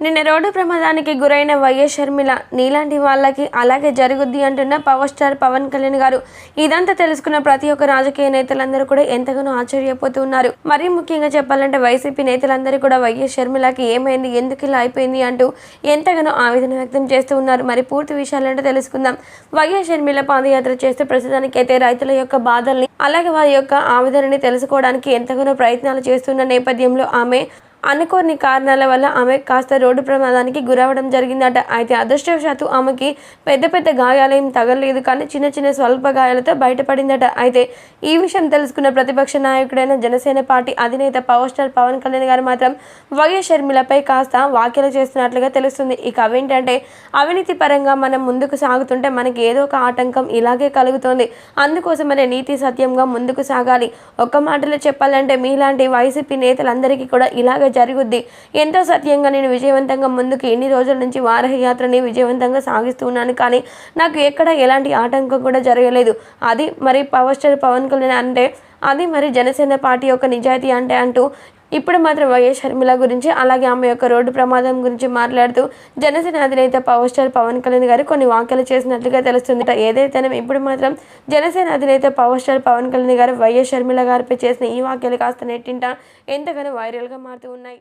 నిన్న రోడ్డు ప్రమాదానికి గురైన వైఎస్ షర్మిల నీలాంటి వాళ్ళకి అలాగే జరుగుద్ది అంటున్న పవర్ స్టార్ పవన్ కళ్యాణ్ గారు. ఇదంతా తెలుసుకున్న ప్రతి ఒక్క రాజకీయ నేతలందరూ కూడా ఎంతగానో ఆశ్చర్యపోతున్నారు మరీ ముఖ్యంగా చెప్పాలంటే వైసీపీ నేతలందరూ కూడా వైఎస్ షర్మిలకి ఏమైంది ఎందుకు ఇలా అయిపోయింది అంటూ ఎంతగానో ఆవేదన వ్యక్తం చేస్తూ ఉన్నారు. మరి పూర్తి విషయాలంటే తెలుసుకుందాం. వైఎస్ షర్మిల పాదయాత్ర చేస్తే ప్రస్తుతానికి అయితే రైతుల యొక్క బాధల్ని అలాగే వారి యొక్క ఆవేదనని తెలుసుకోవడానికి ఎంతగానో ప్రయత్నాలు చేస్తున్న నేపథ్యంలో ఆమె అనుకోని కారణాల వల్ల ఆమె కాస్త రోడ్డు ప్రమాదానికి గురవడం జరిగిందట. అయితే అదృష్టవశాత్తు ఆమెకి పెద్ద పెద్ద గాయాలేం తగలలేదు కానీ చిన్న చిన్న స్వల్ప గాయాలతో బయటపడిందట. అయితే ఈ విషయం తెలుసుకున్న ప్రతిపక్ష నాయకుడైన జనసేన పార్టీ అధినేత పవర్ స్టార్ పవన్ కళ్యాణ్ గారు మాత్రం వైఎస్ షర్మిలపై కాస్త వ్యాఖ్యలు చేస్తున్నట్లుగా తెలుస్తుంది. ఇక అవేంటంటే అవినీతి పరంగా మనం ముందుకు సాగుతుంటే మనకి ఏదో ఒక ఆటంకం ఇలాగే కలుగుతోంది. అందుకోసమనే నీతి సత్యంగా ముందుకు సాగాలి. ఒక్క మాటలో చెప్పాలంటే మీలాంటి వైసీపీ నేతలందరికీ కూడా ఇలాగే జరుగుద్ది. ఎంతో సత్యంగా నేను విజయవంతంగా ముందుకు ఎన్ని రోజుల నుంచి వారహ యాత్రని విజయవంతంగా సాగిస్తున్నాను. కానీ నాకు ఎక్కడ ఎలాంటి ఆటంకం కూడా జరగలేదు. అది మరి పవర్ స్టార్ పవన్ కళ్యాణ్ అంటే అది మరి జనసేన పార్టీ యొక్క నిజాయితీ అంటే అంటూ ఇప్పుడు మాత్రం వైఎస్ షర్మిల గురించి అలాగే ఆమె యొక్క రోడ్డు ప్రమాదం గురించి మాట్లాడుతూ జనసేన అధినేత పవర్ స్టార్ పవన్ కళ్యాణ్ గారు కొన్ని వ్యాఖ్యలు చేసినట్లుగా తెలుస్తుంది ఏదైతేనే ఇప్పుడు మాత్రం జనసేన అధినేత పవర్ స్టార్ పవన్ కళ్యాణ్ గారు వైఎస్ షర్మిల గారిపై చేసిన ఈ వ్యాఖ్యలు కాస్త నెట్టింట. ఎంతగానో వైరల్గా మారుతూ ఉన్నాయి.